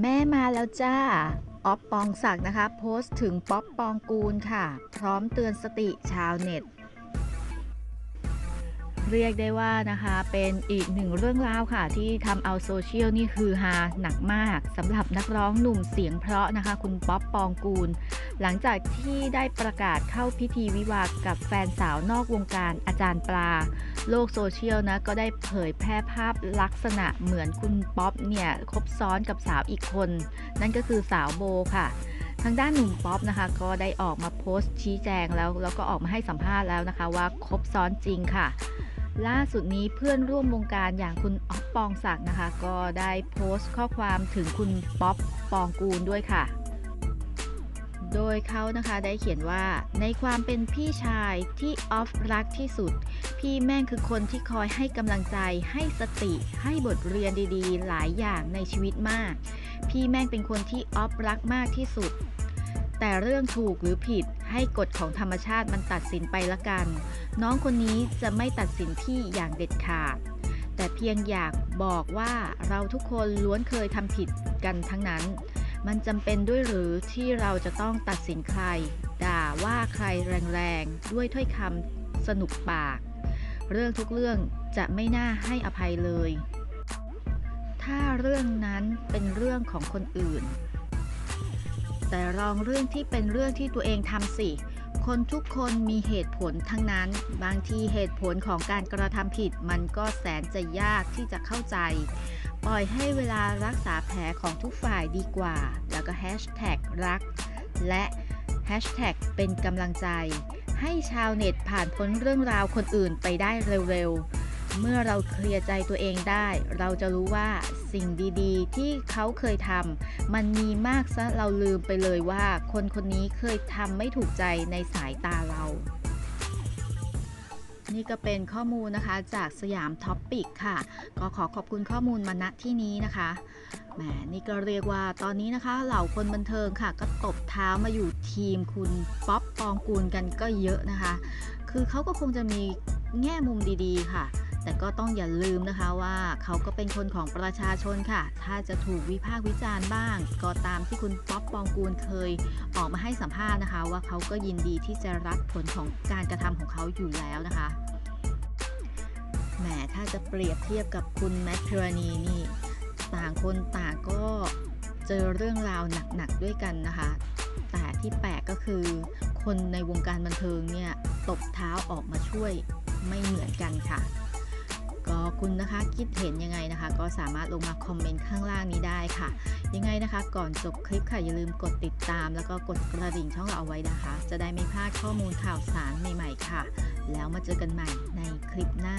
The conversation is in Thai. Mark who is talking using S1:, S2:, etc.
S1: แม่มาแล้วจ้า ออฟปองศักดิ์นะคะ โพสต์ถึงป๊อปปองกูลค่ะ พร้อมเตือนสติชาวเน็ต เรียกได้ว่านะคะเป็นอีกหนึ่งเรื่องราวค่ะ ที่ทำเอาโซเชียลนี่คือฮาหนักมากสำหรับนักร้องหนุ่มเสียงเพราะนะคะ คุณป๊อปปองกูล หลังจากที่ได้ประกาศเข้าพิธีวิวาห์กับแฟนสาวนอกวงการอาจารย์ปลา โลกโซเชียลนะก็ได้เผยแพร่ภาพลักษณะเหมือนคุณป๊อปเนี่ยคบซ้อนกับสาวอีกคน นั่นก็คือสาวโบค่ะทางด้านหนุ่มป๊อปนะคะก็ได้ออกมาโพสต์ชี้แจงแล้วแล้วก็ออกมาให้สัมภาษณ์แล้วนะคะว่าคบซ้อนจริงค่ะ ล่าสุดนี้เพื่อนร่วมวงการอย่างคุณอ๊อฟปองศักดิ์นะคะ ก็ได้โพสต์ข้อความถึงคุณป๊อปปองกูลด้วยค่ะ โดยเขานะคะได้เขียนว่าในความเป็นพี่ชายที่ออฟรักที่สุด พี่แม่งคือคนที่คอยให้กำลังใจ ให้สติ ให้บทเรียนดีๆ หลายอย่างในชีวิตมาก พี่แม่งเป็นคนที่ออฟรักมากที่สุด แต่เรื่องถูกหรือผิดให้กฎของธรรมชาติมันตัดสินไปละกัน น้องคนนี้จะไม่ตัดสินพี่อย่างเด็ดขาด แต่เพียงอยากบอกว่าเราทุกคนล้วนเคยทำผิดกันทั้งนั้น มันจำเป็นด้วยหรือที่เราจะต้องตัดสินใคร ด่าว่าใครแรงๆ ด้วยถ้อยคำสนุกปาก เรื่องทุกเรื่องจะไม่น่าให้อภัยเลย ถ้าเรื่องนั้นเป็นเรื่องของคนอื่น แต่ลองเรื่องที่เป็นเรื่องที่ตัวเองทำสิ คนทุกคนมีเหตุผลทั้งนั้น บางทีเหตุผลของการกระทำผิดมันก็แสนจะยากที่จะเข้าใจ ปล่อยให้เวลารักษาแผลของทุกฝ่ายดีกว่า แล้วก็แฮชแท็กรัก และแฮชแท็กเป็นกำลังใจ ให้ชาวเน็ตผ่านพ้นเรื่องราวคนอื่นไปได้เร็วๆ เมื่อเราเคลียร์ใจตัวเองได้ เราจะรู้ว่าสิ่งดีๆ ที่เขาเคยทำมันมีมากซะเราลืมไปเลยว่าคนคนนี้เคยทำไม่ถูกใจในสายตาเรา นี่ก็เป็นข้อมูลนะคะจากสยามท็อปปิกค่ะ ก็ขอขอบคุณข้อมูลมาณที่นี้นะคะแหมนี่ก็เรียกว่าตอนนี้นะคะเหล่าคนบันเทิงค่ะ ก็ตบเท้ามาอยู่ทีมคุณป๊อปปองกูลกันก็เยอะนะคะ คือเขาก็คงจะมีแง่มุมดีๆค่ะ แต่ก็ต้องอย่าลืมนะคะว่าเขาก็เป็นคนของประชาชนค่ะ ถ้าจะถูกวิพากษ์วิจารณ์บ้าง ก็ตามที่คุณป๊อปปองกูลเคยออกมาให้สัมภาษณ์นะคะ ว่าเขาก็ยินดีที่จะรับผลของการกระทำของเขาอยู่แล้วนะคะแหมถ้าจะเปรียบเทียบกับคุณแมทพิรณีนี่ ต่างคนต่างก็เจอเรื่องราวหนักๆด้วยกันนะคะ แต่ที่แปลกก็คือ คนในวงการบันเทิงเนี่ยตบเท้าออกมาช่วยไม่เหมือนกันค่ะ ก็คุณนะคะคิดเห็นยังไงนะคะ ก็สามารถลงมาคอมเมนต์ข้างล่างนี้ได้ค่ะ ยังไงนะคะ ก่อนจบคลิปค่ะอย่าลืมกดติดตาม แล้วก็กดกระดิ่งช่องเราเอาไว้นะคะ จะได้ไม่พลาดข้อมูลข่าวสารใหม่ๆค่ะ แล้วมาเจอกันใหม่ในคลิปหน้า